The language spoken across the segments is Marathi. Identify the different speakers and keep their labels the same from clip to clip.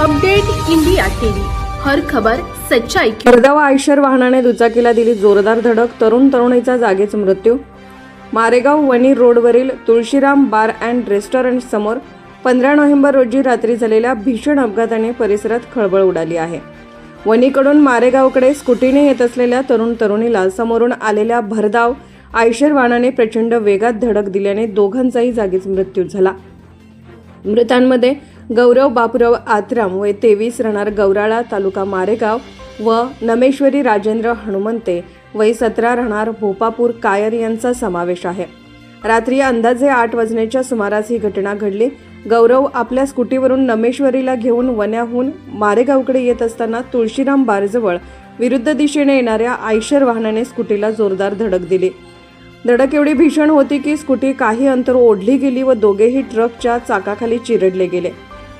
Speaker 1: Update India TV. हर खबर सच्चाई की
Speaker 2: आयशर वाहनाने दुचाकीला दिली जोरदार धडक तरुण तरुणीचा जागेच मृत्यू. मारेगाव वणी रोडवरील तुळशीराम बार अँड रेस्टॉरंट समोर पंधरा नोव्हेंबर रोजी रात्री झालेल्या भीषण अपघाताने परिसरात खळबळ उडाली आहे. वणीकडून मारेगावकडे स्कूटीने येत असलेल्या तरुण तरुणीला समोरून आलेल्या भरधाव आयशर वाहनाने प्रचंड वेगात धडक दिल्याने दोघांचाही जागीच मृत्यू झाला. मृतांमध्ये गौरव बापूराव आत्राम वय तेवीस राहणार गौराळा तालुका मारेगाव व नमेश्वरी राजेंद्र हनुमंते वय सतरा राहणार भोपापूर कायर यांचा समावेश आहे. रात्री अंदाजे आठ वाजण्याच्या सुमारास ही घटना घडली. गौरव आपल्या स्कूटीवरून नमेश्वरीला घेऊन वण्याहून मारेगावकडे येत असताना तुळशीराम बारजवळ विरुद्ध दिशेने येणाऱ्या आयशर वाहनाने स्कूटीला जोरदार धडक दिली. धडक एवढी भीषण होती की स्कूटी काही अंतर ओढली गेली व दोघेही ट्रकच्या चाकाखाली चिरडले गेले.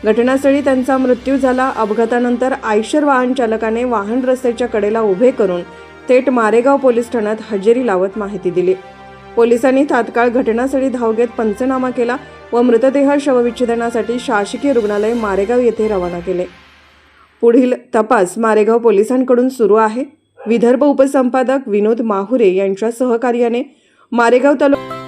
Speaker 2: घटनास्थळी त्यांचा मृत्यू झाला. अपघातानंतर आयशर वाहन चालकाने वाहन रस्त्याच्या कडेला उभे करून थेट मारेगाव पोलीस ठाण्यात हजेरी लावत माहिती दिली. पोलिसांनी तात्काळ घटनास्थळी धाव घेत पंचनामा केला व मृतदेह शवविच्छेदनासाठी शासकीय रुग्णालय मारेगाव येथे रवाना केले. पुढील तपास मारेगाव पोलिसांकडून सुरू आहे. विदर्भ उपसंपादक विनोद माहुरे यांच्या सहकार्याने मारेगाव तालुका